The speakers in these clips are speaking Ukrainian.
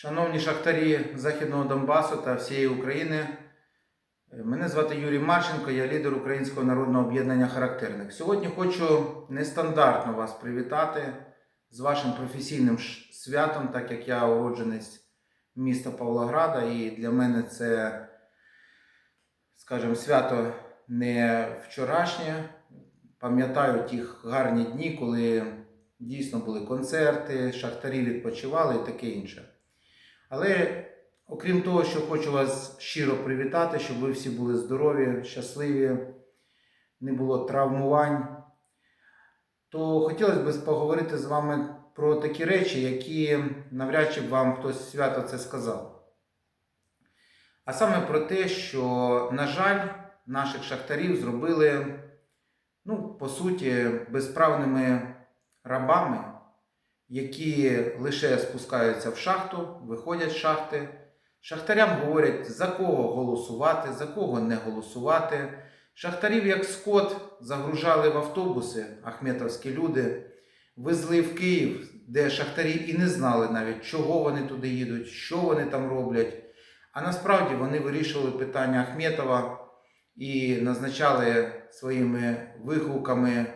Шановні шахтарі Західного Донбасу та всієї України, мене звати Юрій Марченко, я лідер Українського народного об'єднання Характерник. Сьогодні хочу нестандартно вас привітати з вашим професійним святом, так як я уродженець міста Павлограда, і для мене це, скажімо, свято не вчорашнє. Пам'ятаю ті гарні дні, коли дійсно були концерти, шахтарі відпочивали і таке інше. Але окрім того, що хочу вас щиро привітати, щоб ви всі були здорові, щасливі, не було травмувань, то хотілося б поговорити з вами про такі речі, які навряд чи б вам хтось свято це сказав. А саме про те, що, на жаль, наших шахтарів зробили, ну, по суті, безправними рабами які лише спускаються в шахту, виходять з шахти. Шахтарям говорять, за кого голосувати, за кого не голосувати. Шахтарів, як скот, загружали в автобуси, ахметовські люди, везли в Київ, де шахтарі і не знали навіть, чого вони туди їдуть, що вони там роблять. А насправді вони вирішували питання Ахметова і назначали своїми вигуками,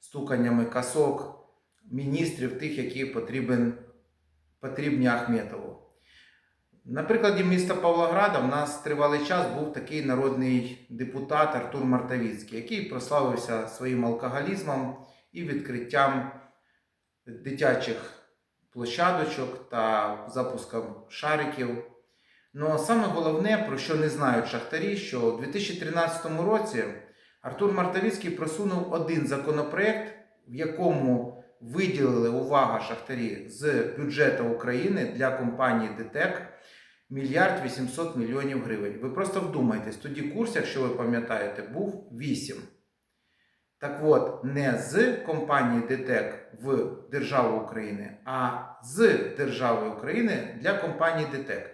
стуканнями касок міністрів, тих, які потрібен, потрібні Ахметову. На прикладі міста Павлограда в нас тривалий час був такий народний депутат Артур Мартавіцький, який прославився своїм алкоголізмом і відкриттям дитячих площадочок та запуском шариків. Ну, саме головне, про що не знають шахтарі, що у 2013 році Артур Мартавіцький просунув один законопроект, в якому виділили увага шахтарі з бюджету України для компанії ДТЕК мільярд 800 мільйонів гривень. Ви просто вдумайтесь, тоді курс, якщо ви пам'ятаєте, був 8. Так от, не з компанії ДТЕК в державу України, а з держави України для компанії ДТЕК.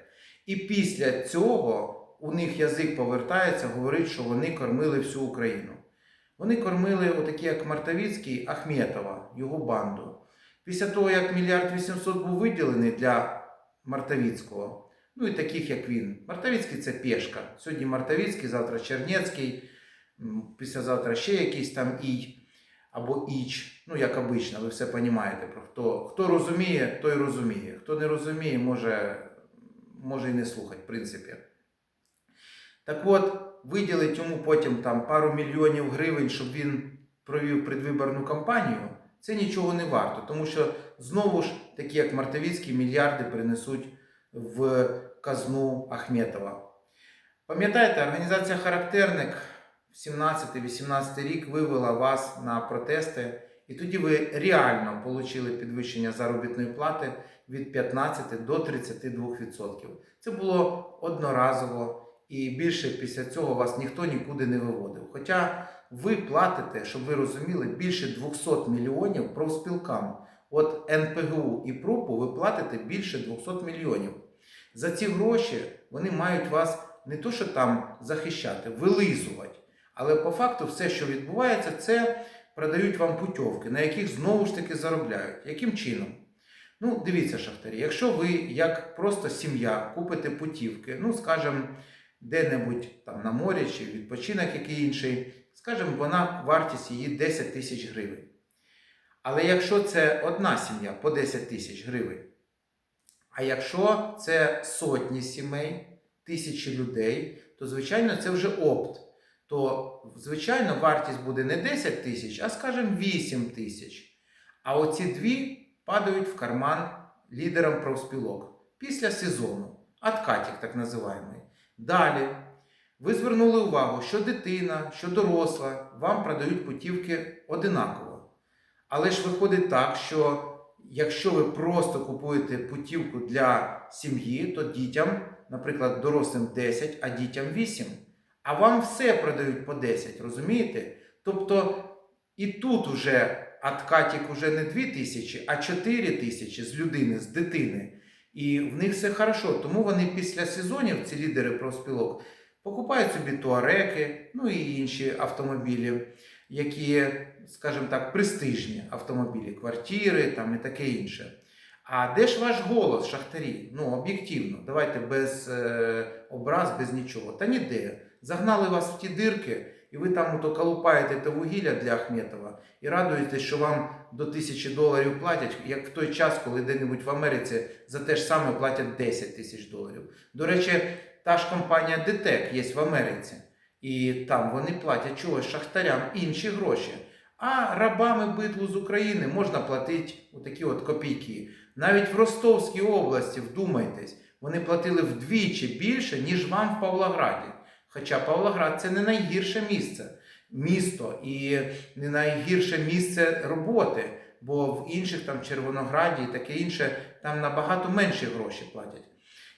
І після цього у них язик повертається, говорить, що вони кормили всю Україну. Вони кормили, отакі як Мартавіцький, Ахметова, його банду. Після того, як мільярд 800 був виділений для Мартавіцького, ну і таких, як він. Мартавіцький це пешка. Сьогодні Мартавіцький, завтра Чернецький, післязавтра ще якийсь там Ій або Іч. Ну, як обично, ви все розумієте. Хто, хто розуміє, той розуміє. Хто не розуміє, може, може і не слухати, в принципі. Так от, виділить йому потім там пару мільйонів гривень, щоб він провів предвиборну кампанію, це нічого не варто, тому що знову ж такі, як Мартовіцький, мільярди принесуть в казну Ахметова. Пам'ятаєте, організація Характерник в 17-18 рік вивела вас на протести, і тоді ви реально отримали підвищення заробітної плати від 15 до 32%. Це було одноразово. І більше після цього вас ніхто нікуди не виводив. Хоча ви платите, щоб ви розуміли, більше 200 мільйонів профспілкам. От НПГУ і ПРУПу ви платите більше 200 мільйонів. За ці гроші вони мають вас не то, що там захищати, вилизувати. Але по факту все, що відбувається, це продають вам путівки, на яких знову ж таки заробляють. Яким чином? Ну, дивіться, шахтарі, якщо ви, як просто сім'я, купите путівки, ну, скажімо, де-небудь там на морі чи відпочинок який інший, скажімо, вона вартість її 10 тисяч гривень. Але якщо це одна сім'я по 10 тисяч гривень, а якщо це сотні сімей, тисячі людей, то звичайно це вже опт. То, звичайно, вартість буде не 10 тисяч, а скажімо 8 тисяч. А оці дві падають в карман лідерам профспілок після сезону, откатик так називаємо. Далі, ви звернули увагу, що дитина, що доросла вам продають путівки одинаково. Але ж виходить так, що якщо ви просто купуєте путівку для сім'ї, то дітям, наприклад, дорослим 10, а дітям 8. А вам все продають по 10, розумієте? Тобто і тут уже откатик уже не 2 тисячі, а 4 тисячі з людини, з дитини. І в них все хорошо. Тому вони після сезонів, ці лідери профспілок, покупають собі туареки, ну і інші автомобілі, які, скажімо так, престижні автомобілі, квартири там і таке інше. А де ж ваш голос, шахтарі? Ну, об'єктивно, давайте без е, образ, без нічого. Та ніде. Загнали вас в ті дирки, і ви там ото колупаєте те вугілля для Ахметова і радуєтесь, що вам до тисячі доларів платять, як в той час, коли де-небудь в Америці за те ж саме платять 10 тисяч доларів. До речі, та ж компанія ДТЕК є в Америці. І там вони платять чогось шахтарям інші гроші. А рабами битлу з України можна платити отакі от копійки. Навіть в Ростовській області, вдумайтесь, вони платили вдвічі більше, ніж вам в Павлограді. Хоча Павлоград це не найгірше місце, місто і не найгірше місце роботи, бо в інших там Червонограді і таке інше, там набагато менші гроші платять.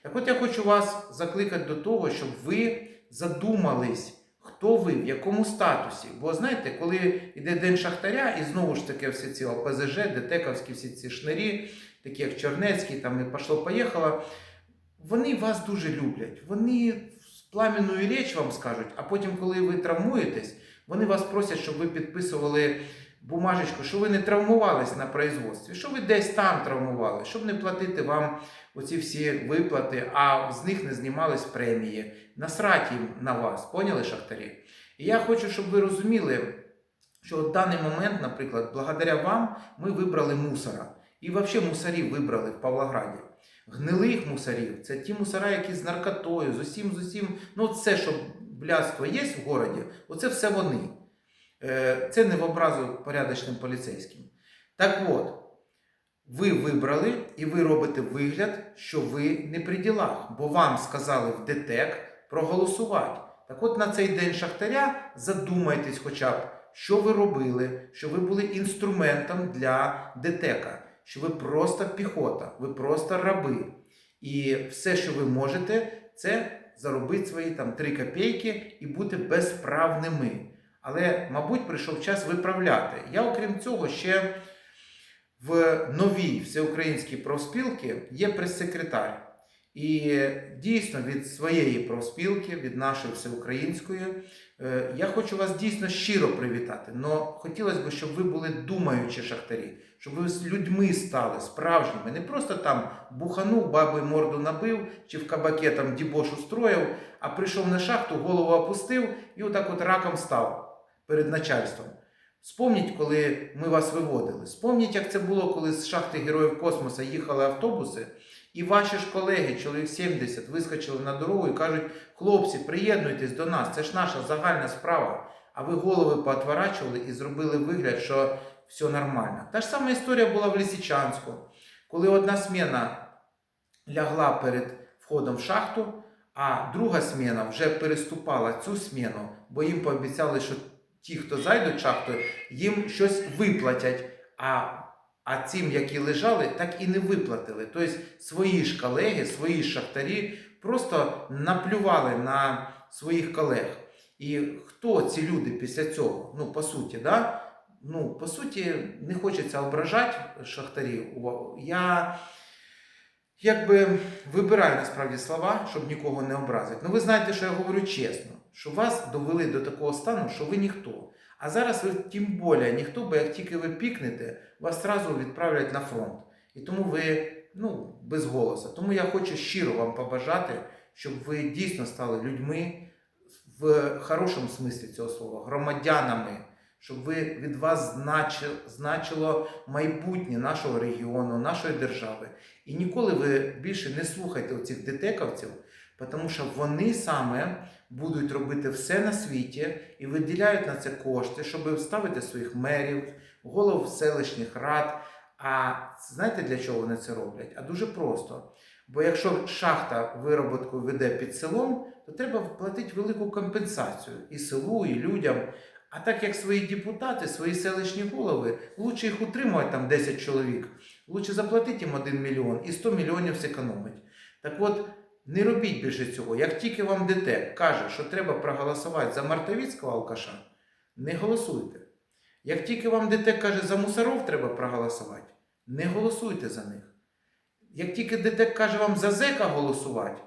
Так от я хочу вас закликати до того, щоб ви задумались, хто ви, в якому статусі. Бо знаєте, коли йде День Шахтаря, і знову ж таки всі ці ОПЗЖ, ДТЕКовські всі ці шнирі, такі як Чернецький, там і пошло-поїхало, вони вас дуже люблять. Вони пламенну річ вам скажуть, а потім, коли ви травмуєтесь, вони вас просять, щоб ви підписували бумажечку, що ви не травмувались на производстві, що ви десь там травмували, щоб не платити вам оці всі виплати, а з них не знімались премії. Насрать їм на вас, поняли шахтарі? І я хочу, щоб ви розуміли, що в даний момент, наприклад, благодаря вам ми вибрали мусора. І взагалі мусорів вибрали в Павлограді. Гнилих мусорів це ті мусора, які з наркотою, з усім, з усім. Ну, це, що блядство є в городі, оце все вони. Е, Це не в образу порядочним поліцейським. Так от, ви вибрали і ви робите вигляд, що ви не при ділах, бо вам сказали в ДТЕК проголосувати. Так от на цей день шахтаря задумайтесь хоча б, що ви робили, що ви були інструментом для ДТЕКа, що ви просто піхота, ви просто раби. І все, що ви можете, це заробити свої там 3 копійки і бути безправними. Але, мабуть, прийшов час виправляти. Я, окрім цього, ще в новій всеукраїнській профспілці є прес-секретар. І дійсно від своєї профспілки, від нашої всеукраїнської, я хочу вас дійсно щиро привітати. Но хотілося б, щоб ви були думаючі шахтарі, щоб ви з людьми стали справжніми, не просто там буханув, баби морду набив, чи в кабаке там дібош устроїв, а прийшов на шахту, голову опустив і отак от раком став перед начальством. Спомніть, коли ми вас виводили. Спомніть, як це було, коли з шахти Героїв Космоса їхали автобуси, і ваші ж колеги, чоловік 70, вискочили на дорогу і кажуть: хлопці, приєднуйтесь до нас, це ж наша загальна справа. А ви голови поотворачували і зробили вигляд, що все нормально. Та ж сама історія була в Лисичанську, коли одна сміна лягла перед входом в шахту, а друга сміна вже переступала цю сміну, бо їм пообіцяли, що ті, хто зайдуть в шахту, їм щось виплатять. А, а цим, які лежали, так і не виплатили. Тобто свої ж колеги, свої ж шахтарі просто наплювали на своїх колег. І хто ці люди після цього? Ну, по суті, да? ну, по суті, не хочеться ображати шахтарів. Я якби вибираю насправді слова, щоб нікого не образити. Ну ви знаєте, що я говорю чесно, що вас довели до такого стану, що ви ніхто. А зараз ви тим більше ніхто, бо як тільки ви пікнете, вас одразу відправлять на фронт. І тому ви ну, без голосу. Тому я хочу щиро вам побажати, щоб ви дійсно стали людьми в хорошому смислі цього слова, громадянами, щоб ви від вас значило, значило майбутнє нашого регіону, нашої держави. І ніколи ви більше не слухайте оцих детековців, тому що вони саме будуть робити все на світі і виділяють на це кошти, щоб ставити своїх мерів, голов селищних рад. А знаєте для чого вони це роблять? А дуже просто. Бо якщо шахта вироботку веде під селом, то треба платити велику компенсацію і селу, і людям. А так як свої депутати, свої селищні голови, лучше їх утримувати там 10 чоловік, лучше заплатити їм 1 мільйон і 100 мільйонів зекономить. Так от, не робіть більше цього. Як тільки вам ДТЕК каже, що треба проголосувати за Мартовіцького алкаша, не голосуйте. Як тільки вам ДТЕК каже, за мусоров треба проголосувати, не голосуйте за них. Як тільки ДТЕК каже вам за зека голосувати,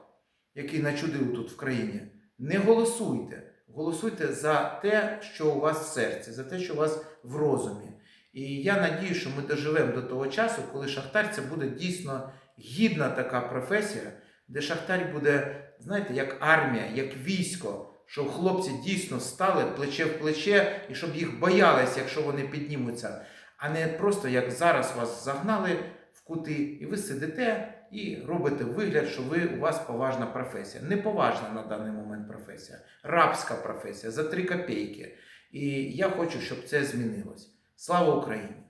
який начудив тут в країні, не голосуйте. Голосуйте за те, що у вас в серці, за те, що у вас в розумі. І я надію, що ми доживемо до того часу, коли шахтар це буде дійсно гідна така професія, де шахтар буде, знаєте, як армія, як військо, щоб хлопці дійсно стали плече в плече і щоб їх боялися, якщо вони піднімуться, а не просто як зараз вас загнали в кути, і ви сидите і робите вигляд, що ви у вас поважна професія. Неповажна на даний момент професія, рабська професія за три копійки. І я хочу, щоб це змінилось. Слава Україні!